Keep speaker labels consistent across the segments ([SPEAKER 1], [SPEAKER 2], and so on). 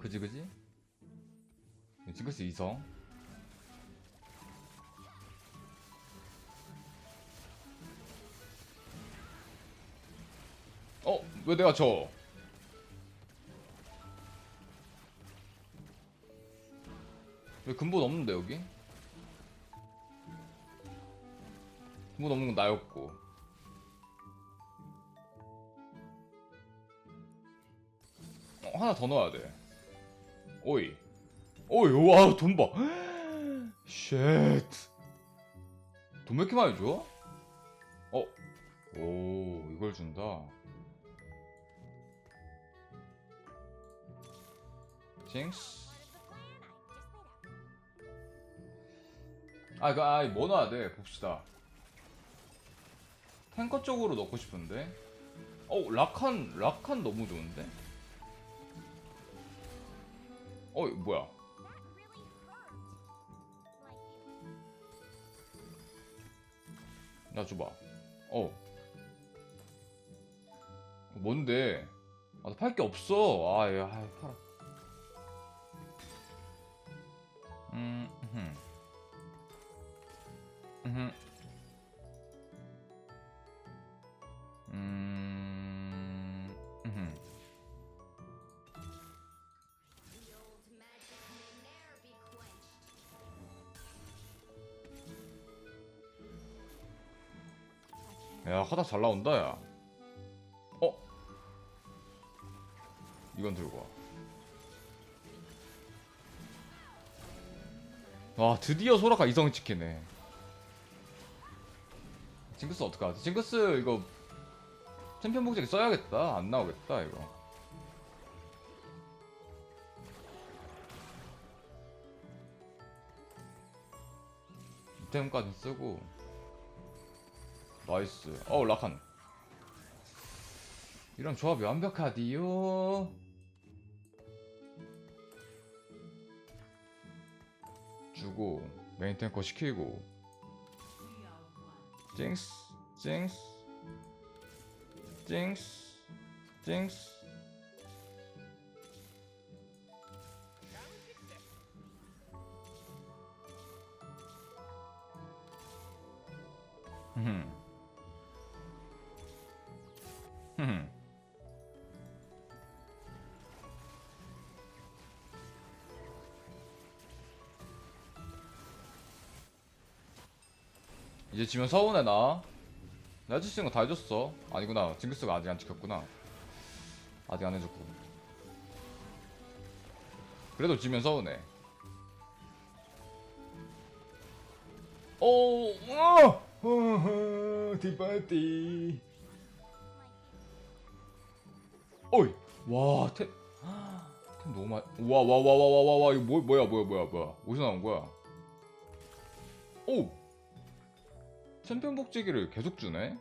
[SPEAKER 1] 그지 그지? 징크스 이성 어? 왜 내가 져? 왜 근본 없는데 여기? 근본 없는 건 나였고 어, 하나 더 넣어야 돼 오이 오이 와 돈 봐. 쉣. 돈 왜 이렇게 많이 줘? 어. 오 이걸 준다. 징스. 아 이거 아뭐 넣어야 돼 봅시다. 탱커 쪽으로 넣고 싶은데. 어 라칸 라칸 너무 좋은데. 어 뭐야? 나 줘봐. 어. 뭔데? 아, 팔게 없어. 아, 야, 아, 팔아. 야, 하다 잘 나온다, 야. 어? 이건 들고 와. 와, 드디어 소라카 이성이 찍히네. 징크스 어떡하지? 징크스 이거 챔피언 복제기 써야겠다. 안 나오겠다, 이거. 이템까지 쓰고 나이스. 어우, 라칸. 이런 조합이 완벽하디요. 주고, 메인 탱커 시키고. 징스, 징스, 징스, 징스. 흠. 흠. 이제 지면 서운해 나. 나 해줄 수 있는 거 다 해줬어. 아니구나. 징크스가 아직 안 지켰구나. 아직 안 해줬고. 그래도 지면 서운해. 오, 어, 어, 디바티. 어이, 와, 템, 템 너무 많. 와, 와, 와, 와, 와, 와, 와, 이거 뭐, 뭐야, 뭐야, 뭐야, 뭐야. 어디서 나온 거야? 오, 챔피언 복제기를 계속 주네.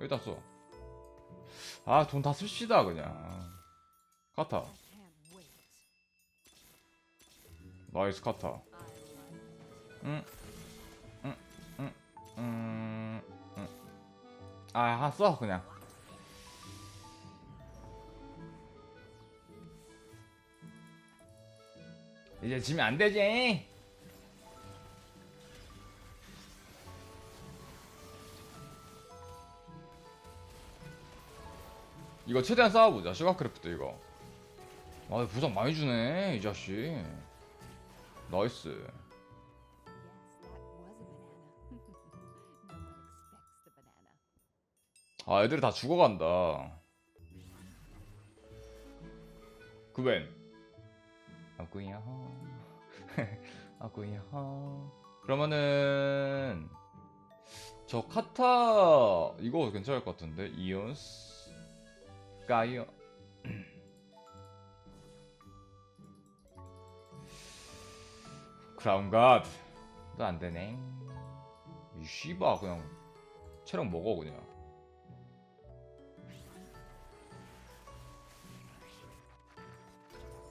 [SPEAKER 1] 여기다 써. 아, 돈 다 씁시다 그냥. 카타. 나이스 카타. 응, 응, 응, 음, 응. 아, 써 그냥. 이제 지면 안 되지. 이거 최대한 싸워보자. 슈가크래프트 이거. 아, 부상 많이 주네, 이 자식. 나이스. 아, 애들이 다 죽어간다. 그웬. 아구야. 아구야. 그러면은 저 카타 이거 괜찮을 것 같은데 이온스 가이어 크라운 가드 또 안 되네. 이 씨바 그냥 체력 먹어 그냥.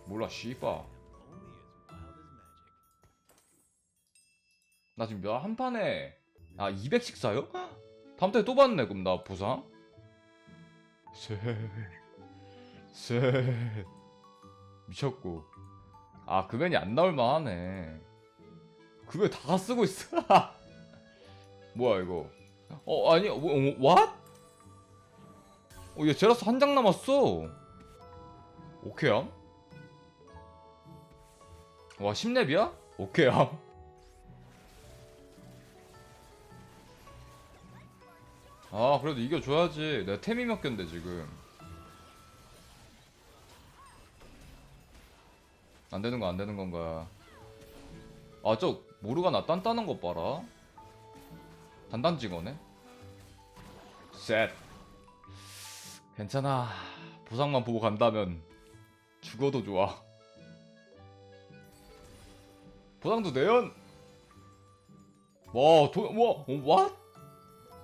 [SPEAKER 1] 몰라 씨바 나 지금 몇한 판에 아 200씩 사요? 다음 달에 또 받네 그럼 나 보상? 셋셋. 미쳤고. 아 금연이 안 나올 만 하네. 그걸 다 쓰고 있어. 뭐야 이거? 어 아니 뭐 어, what? 어얘 제라스 한 장 남았어. 오케이함? 와 10렙이야? 오케이함 아 그래도 이겨줘야지. 내가 템이 몇 갠데 지금. 안 되는 거 안 되는 건가. 아 저 모르가나 딴따는 것 봐라. 단단직어네 셋. 괜찮아. 보상만 보고 간다면 죽어도 좋아. 보상도 내연! 와, 돈, 와, 어, 와?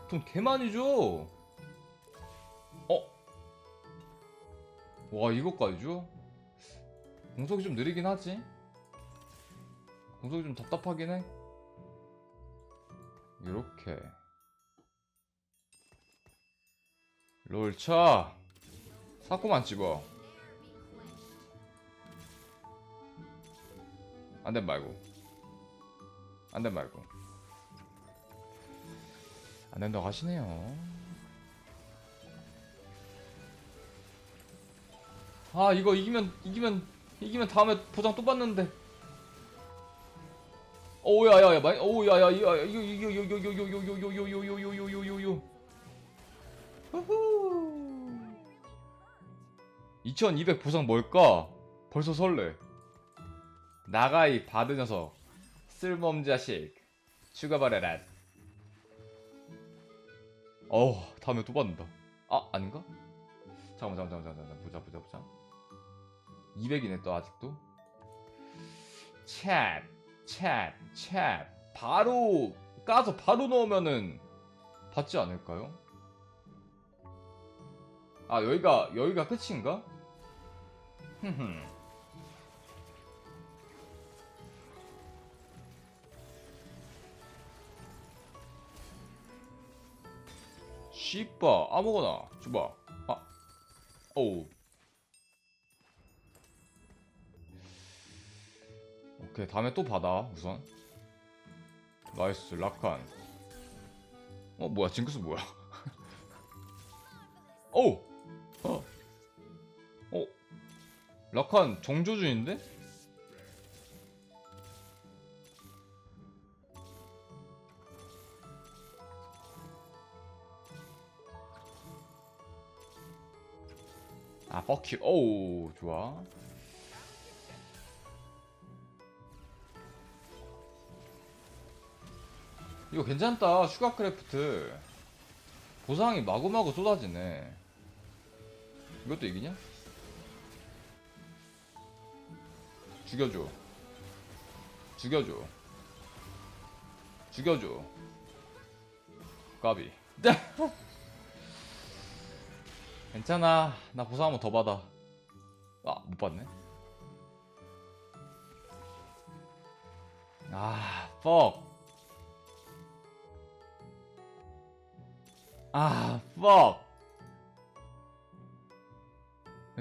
[SPEAKER 1] 돈 개 많이 줘. 어? 와, 이것까지 줘? 공속이 좀 느리긴 하지? 공속이 좀 답답하긴 해. 이렇게. 롤 차. 사고만 집어. 안된 말고. 안된 말고. 안 된다고 하시네요. 아 이거 이기면 이기면 이기면 다음에 보장 또 받는데. 오야야야 많이 오야야 이거 이거 이거 이거 이거 이거 이거 이거 이거 이거 이거 이거 이거 이거 이거 후후 2200 보상 뭘까? 벌써 설레. 나가이 받은 녀석. 쓸모없는 자식. 죽어버려라. 어우 다음에 또 받는다 아 아닌가? 잠깐만 잠깐만 잠깐만 잠깐만 보자 보자 보자 200이네 또 아직도 챗챗챗 바로 까서 바로 넣으면은 받지 않을까요? 아 여기가 여기가 끝인가? 흠흠 씨빠 아무거나. 줘봐. 아 오우. 오케이 다음에 또 받아 우선. 나이스 라칸 어 뭐야 징크스 뭐야? 오 어. 어 라칸 정조준인데? 아, 뻑큐. 오우, 좋아. 이거 괜찮다. 슈가크래프트. 보상이 마구마구 쏟아지네. 이것도 이기냐? 죽여줘. 죽여줘. 죽여줘. 까비. 괜찮아. 나 보상 한번 더 받아. 아, 못 받네. 아, fuck. 아, fuck.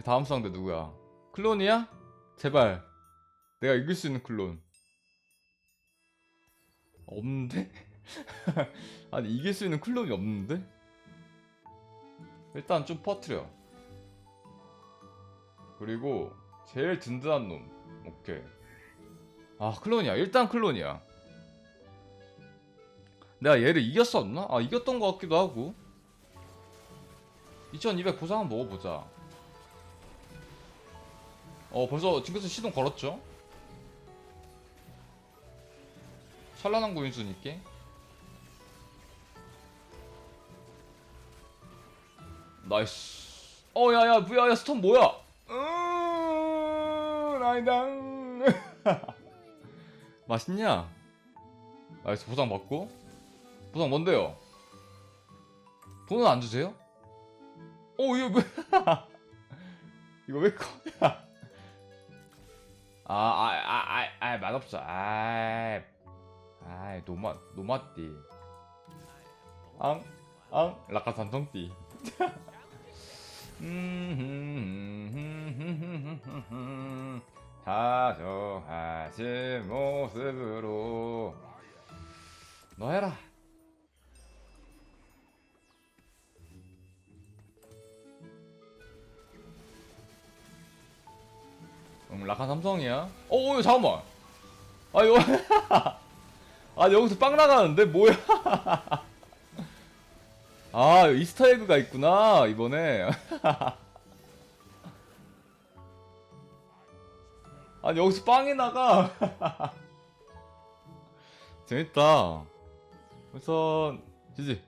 [SPEAKER 1] 다음 상대 누구야? 클론이야? 제발. 내가 이길 수 있는 클론. 없는데? 아니, 이길 수 있는 클론이 없는데? 일단 좀 퍼트려. 그리고 제일 든든한 놈. 오케이. 아 클론이야. 일단 클론이야. 내가 얘를 이겼었나? 아 이겼던 것 같기도 하고. 2200 보상 한번 먹어보자. 어 벌써 징크스 시동 걸었죠? 찬란한 고인수니께 나이스. 어, 야, 야, 뭐야, 야, 스톤 뭐야? 음, 라이당. 맛있냐? 나이스, 보상 받고. 보상 뭔데요? 돈은 안 주세요? 어, 이거 왜, 이거 왜 커냐? 아, 아, 아, 아, 아, 맛없어. 아, 아, 노마, 노마띠. 앙, 앙, 라카 산성띠. 음, 다정하신 모습으로. 너 해라. 음 라칸 삼성이야? 어 어, 잠깐만. 아 이거. 아 여기서 빵 나가는데? 뭐야 아 이스터에그가 있구나 이번에. 아니 여기서 빵이 나가. 재밌다. 우선 지지